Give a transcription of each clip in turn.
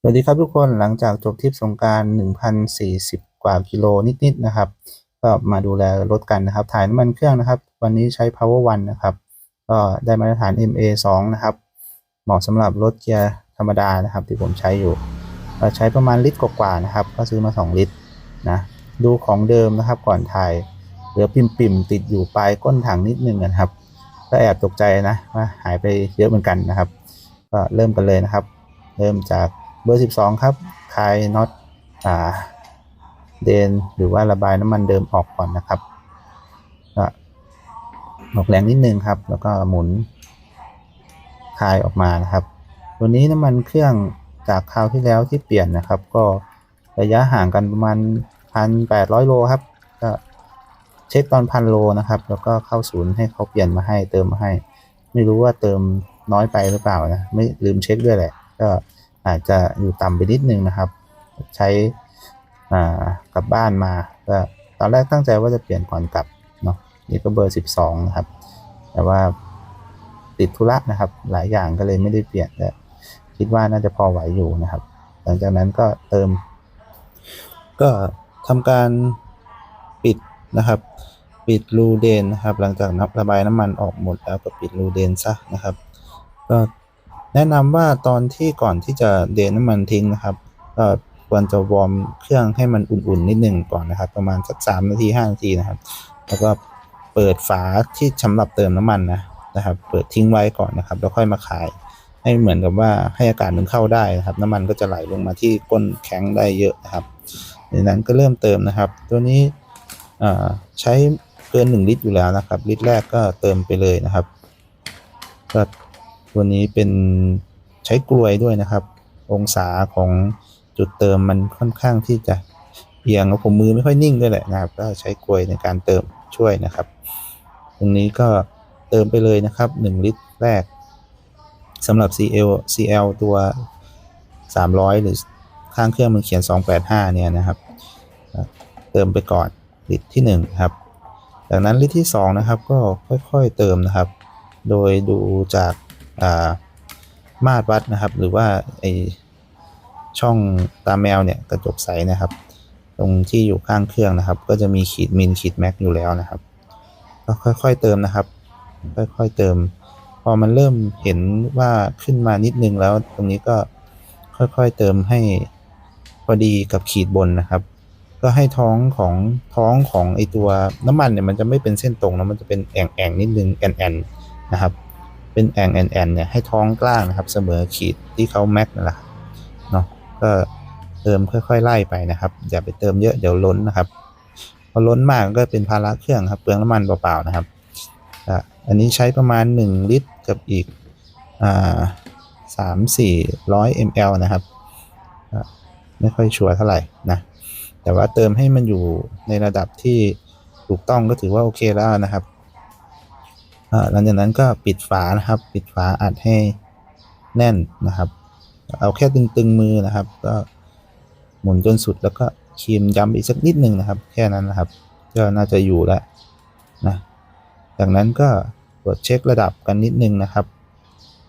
สวัสดีครับทุกคนหลังจากจบทริปสงกราร 1,040 กว่ากิโลนิดๆนะครับ ก็มาดูแลรถกันนะครับ ถ่ายน้ำมันเครื่องนะครับ วันนี้ใช้ power one นะครับ ก็ได้มาตรฐาน MA 2นะครับ เหมาะสำหรับรถเกียร์ธรรมดานะครับ ที่ผมใช้อยู่ก็ใช้ประมาณลิตรกว่าๆนะครับ ก็ซื้อมา 2 ลิตรนะดูของเดิมนะครับก่อนถ่ายเหลือปิ่มๆติดอยู่ปลายก้นถังนิดนึงนะครับ ก็แอบตกใจนะว่าหายไปเยอะเหมือนกันนะครับ ก็เริ่มกันเลยนะครับ เริ่มจาก เบอร์ 12 ครับคลายน็อตอ่าเดนหรือว่าระบายน้ำมันเดิมออกก่อนนะครับก็ออกแรงนิดนึงครับ แล้วก็หมุนคลายออกมานะครับ ตัวนี้น้ำมันเครื่องจากคราวที่แล้วที่เปลี่ยนนะครับ ก็ระยะห่างกันประมาณ 1,800 โลครับ ก็เช็คตอนพันโลนะครับ แล้วก็เข้าศูนย์ให้เขาเปลี่ยนมาให้เติมมาให้ ไม่รู้ว่าเติมน้อยไปหรือเปล่านะ ไม่ลืมเช็คด้วยแหละ ก็ อาจจะอยู่ต่ำไปนิดนึงนะครับ ใช้กลับบ้านมาก็ตอนแรกตั้งใจว่าจะเปลี่ยนก่อนกลับเนาะนี่ก็เบอร์ 12 นะครับ แต่ว่าติดธุระนะครับ หลายอย่างก็เลยไม่ได้เปลี่ยนแต่คิดว่าน่าจะพอไหวอยู่นะครับ หลังจากนั้นก็เติม ก็ทำการปิดนะครับ ปิดรูเดนนะครับ หลังจากนับระบายน้ำมันออกหมดแล้วก็ปิดรูเดนซะนะครับ ก็ แนะนำว่าตอนที่ก่อนที่จะเดนน้ำมันทิ้งนะครับก็ควรจะวอร์มเครื่องให้มันอุ่นๆนิดหนึ่งก่อนนะครับ ประมาณสักสามนาทีห้านาทีนะครับ แล้วก็เปิดฝาที่สำหรับเติมน้ำมันนะนะครับ เปิดทิ้งไว้ก่อนนะครับ แล้วค่อยมาขาย ให้เหมือนกับว่าให้อากาศมันเข้าได้นะครับ น้ำมันก็จะไหลลงมาที่ก้นแข็งได้เยอะนะครับดังนั้นก็เริ่มเติมนะครับ ตัวนี้ใช้เกิน 1 ลิตรอยู่แล้วนะครับ ลิตรแรกก็เติมไปเลยนะครับก็ ตัวนี้เป็นใช้กลวยด้วยนะครับ องศาของจุดเติมมันค่อนข้างที่จะเอียงแล้วผมมือไม่ค่อยนิ่งด้วยแหละนะครับ ก็ใช้กลวยในการเติมช่วยนะครับ ตรงนี้ก็เติมไปเลยนะครับ 1 ลิตรแรกสำหรับ CL CL ตัว 300 หรือข้างเครื่องมันเขียน 285 เนี่ยนะครับ เติมไปก่อนลิตรที่ 1 ครับ จากนั้นลิตรที่ 2 นะครับ ก็ค่อยๆเติมนะครับ โดยดูจาก มาตรวัดนะครับ หรือว่าไอช่องตาแมวเนี่ยกระจกใสนะครับ ตรงที่อยู่ข้างเครื่องนะครับ ก็จะมีขีดมินขีดแม็กอยู่แล้วนะครับก็ค่อยๆเติมนะครับ ค่อยๆเติม พอมันเริ่มเห็นว่าขึ้นมานิดนึงแล้ว ตรงนี้ก็ค่อยๆเติมให้พอดีกับขีดบนนะครับ ก็ให้ท้องของท้องของไอตัวน้ำมันเนี่ยมันจะไม่เป็นเส้นตรงนะมันจะเป็นแอ่งแอ่งนิดนึงแอนแอนนะครับ เป็นแอ่งแอนแอนเนี่ยให้ท้องกล้างนะครับ เสมอขีดที่เขาแม็กนั่นแหละเนาะก็เติมค่อยๆไล่ไปนะครับ อย่าไปเติมเยอะเดี๋ยวล้นนะครับพอล้นมากก็เป็นภาระเครื่องครับเปลืองน้ำมันเปล่าๆนะครับอันนี้ใช้ประมาณ 1 ลิตรกับอีกอ่าสามสี่ร้อยมลนะครับ ไม่ค่อยชัวร์เท่าไหร่นะแต่ว่าเติมให้มันอยู่ในระดับที่ถูกต้องก็ถือว่าโอเคแล้วนะครับ หลังจากนั้นก็ปิดฝานะครับ ปิดฝาอัดให้แน่นนะครับ เอาแค่ตึงๆมือนะครับ ก็หมุนจนสุดแล้วก็คีมย้ำอีกสักนิดหนึ่งนะครับ แค่นั้นนะครับ ก็น่าจะอยู่แล้วนะจากนั้นก็ตรวจเช็คระดับกันนิดนึงนะครับ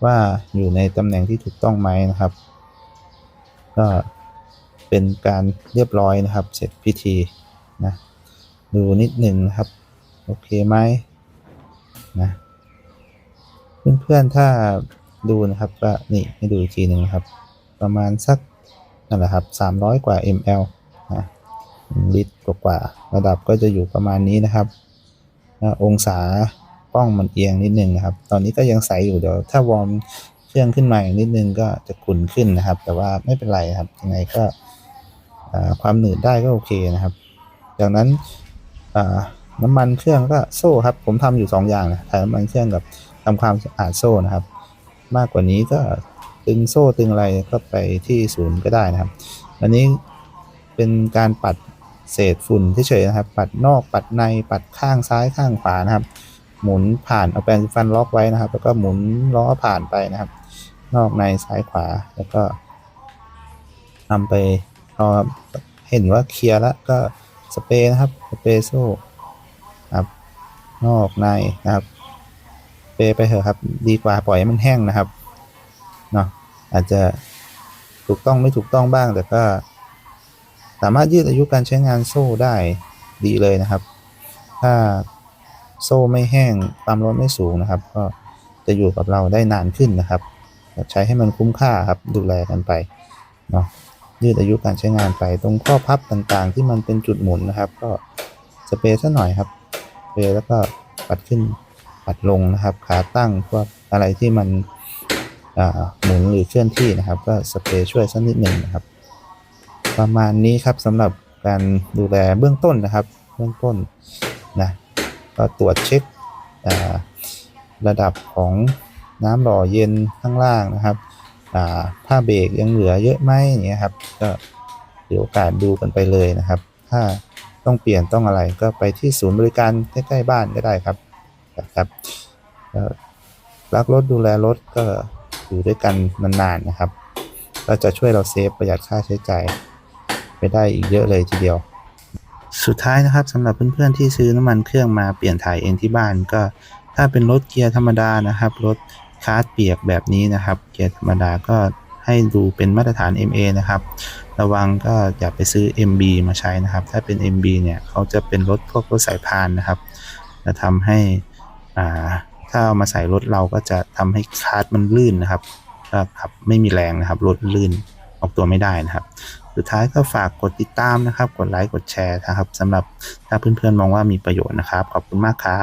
ว่าอยู่ในตำแหน่งที่ถูกต้องไหมนะครับ ก็เป็นการเรียบร้อยนะครับ เสร็จพิธีนะดูนิดหนึ่งนะครับ โอเคไหม นะเพื่อนๆถ้าดูนะครับก็นี่ให้ดูอีกทีหนึ่งนะครับ ประมาณสักนั่นแหละครับ 300 กว่า ml นะลิตรกว่าระดับก็จะอยู่ประมาณนี้นะครับ องศาป้องมันเอียงนิดนึงนะครับ ตอนนี้ก็ยังใสอยู่เดี๋ยวถ้าวอร์มเครื่องขึ้นมาอีกนิดนึงก็จะขุ่นขึ้นนะครับ แต่ว่าไม่เป็นไรครับยังไงก็ความหนืดได้ก็โอเคนะครับ จากนั้น น้ำมันเครื่องก็โซ่ครับ ผมทำอยู่ 2 อย่างนะถ่ายน้ำมันเครื่องกับทำความสะอาดโซ่นะครับ มากกว่านี้ก็ตึงโซ่ตึงอะไรก็ไปที่ศูนย์ก็ได้นะครับ อันนี้เป็นการปัดเศษฝุ่นเฉยๆนะครับ ปัดนอกปัดในปัดข้างซ้ายข้างขวานะครับ หมุนผ่านเอาแปรงฟันล็อกไว้นะครับ แล้วก็หมุนล้อผ่านไปนะครับ นอกในซ้ายขวาแล้วก็นำไปพอเห็นว่าเคลียร์แล้วก็สเปรย์นะครับสเปรย์โซ่ นอกในนะครับเปย์ไปเถอะครับ ดีกว่าปล่อยให้มันแห้งนะครับเนาะอาจจะถูกต้องไม่ถูกต้องบ้างแต่ก็สามารถยืดอายุการใช้งานโซ่ได้ดีเลยนะครับ ถ้าโซ่ไม่แห้งความร้อนไม่สูงนะครับ ก็จะอยู่กับเราได้นานขึ้นนะครับ ใช้ให้มันคุ้มค่าครับดูแลกันไปเนาะยืดอายุการใช้งานไปตรงข้อพับต่างๆ ที่มันเป็นจุดหมุนนะครับ ก็สเปรย์ซะหน่อยครับ เปรย์แล้วก็ปัดขึ้นปัดลงนะครับ ขาตั้งพวกอะไรที่มันหมุนหรือเคลื่อนที่นะครับ ก็สเปรย์ช่วยสักนิดหนึ่งนะครับ ประมาณนี้ครับสำหรับการดูแลเบื้องต้นนะครับ เบื้องต้นนะก็ตรวจเช็คระดับของน้ำหล่อเย็นข้างล่างนะครับผ้าเบรกยังเหลือเยอะไหมอย่างเงี้ยครับ ก็ถือโอกาสดูกันไปเลยนะครับ ถ้า ต้องเปลี่ยนต้องอะไรก็ไปที่ศูนย์บริการใกล้ๆบ้านก็ได้ครับนะครับรักรถดูแลรถก็อยู่ด้วยกันนานๆนะครับก็จะช่วยเราเซฟประหยัดค่าใช้จ่ายไปได้อีกเยอะเลยทีเดียว สุดท้ายนะครับสำหรับเพื่อนๆที่ซื้อน้ำมันเครื่องมาเปลี่ยนถ่ายเองที่บ้านก็ ถ้าเป็นรถเกียร์ธรรมดานะครับรถคาร์ดเปียกแบบนี้นะครับ เกียร์ธรรมดาก็ ให้ดูเป็นมาตรฐาน MA นะครับ ระวังก็อย่าไปซื้อ MB มาใช้นะครับ ถ้าเป็น MB เนี่ยเขาจะเป็นรถพวกรถสายพานนะครับ จะทำให้อ่าถ้าเอามาใส่รถเราก็จะทำให้คาร์ดมันลื่นนะครับก็ขับไม่มีแรงนะครับรถลื่นออกตัวไม่ได้นะครับ สุดท้ายก็ฝากกดติดตามนะครับ กดไลค์ กดแชร์นะครับสำหรับถ้าเพื่อนๆมองว่ามีประโยชน์นะครับ ขอบคุณมากครับ